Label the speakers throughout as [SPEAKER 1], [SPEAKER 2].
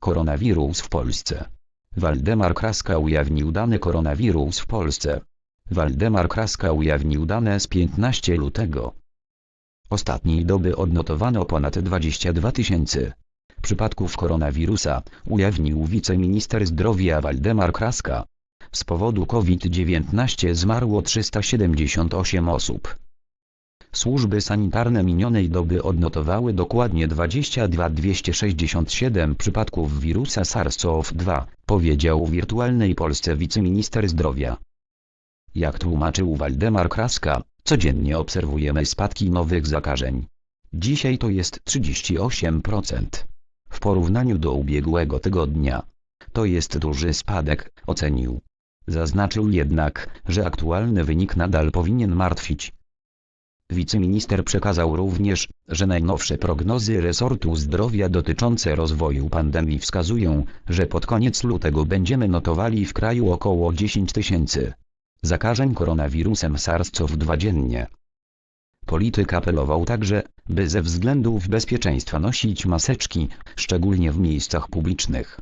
[SPEAKER 1] Koronawirus w Polsce. Waldemar Kraska ujawnił dane koronawirus w Polsce. Waldemar Kraska ujawnił dane z 15 lutego. Ostatniej doby odnotowano ponad 22 tysięcy przypadków koronawirusa, ujawnił wiceminister zdrowia Waldemar Kraska. Z powodu COVID-19 zmarło 378 osób. Służby sanitarne minionej doby odnotowały dokładnie 22 267 przypadków wirusa SARS-CoV-2, powiedział w wirtualnej Polsce wiceminister zdrowia. Jak tłumaczył Waldemar Kraska, codziennie obserwujemy spadki nowych zakażeń. Dzisiaj to jest 38%. W porównaniu do ubiegłego tygodnia. To jest duży spadek, ocenił. Zaznaczył jednak, że aktualny wynik nadal powinien martwić. Wiceminister przekazał również, że najnowsze prognozy resortu zdrowia dotyczące rozwoju pandemii wskazują, że pod koniec lutego będziemy notowali w kraju około 10 tysięcy zakażeń koronawirusem SARS-CoV-2 dziennie. Polityk apelował także, by ze względów bezpieczeństwa nosić maseczki, szczególnie w miejscach publicznych.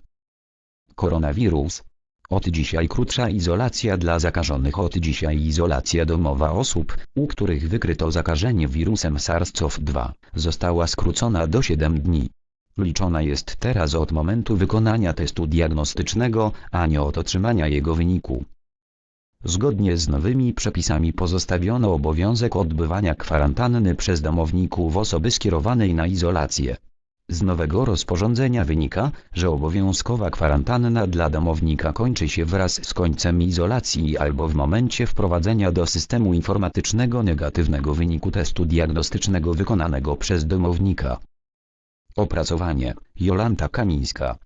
[SPEAKER 1] Koronawirus. Od dzisiaj krótsza izolacja dla zakażonych. Od dzisiaj izolacja domowa osób, u których wykryto zakażenie wirusem SARS-CoV-2, została skrócona do 7 dni. Liczona jest teraz od momentu wykonania testu diagnostycznego, a nie od otrzymania jego wyniku. Zgodnie z nowymi przepisami pozostawiono obowiązek odbywania kwarantanny przez domowników osoby skierowanej na izolację. Z nowego rozporządzenia wynika, że obowiązkowa kwarantanna dla domownika kończy się wraz z końcem izolacji albo w momencie wprowadzenia do systemu informatycznego negatywnego wyniku testu diagnostycznego wykonanego przez domownika. Opracowanie Jolanta Kamińska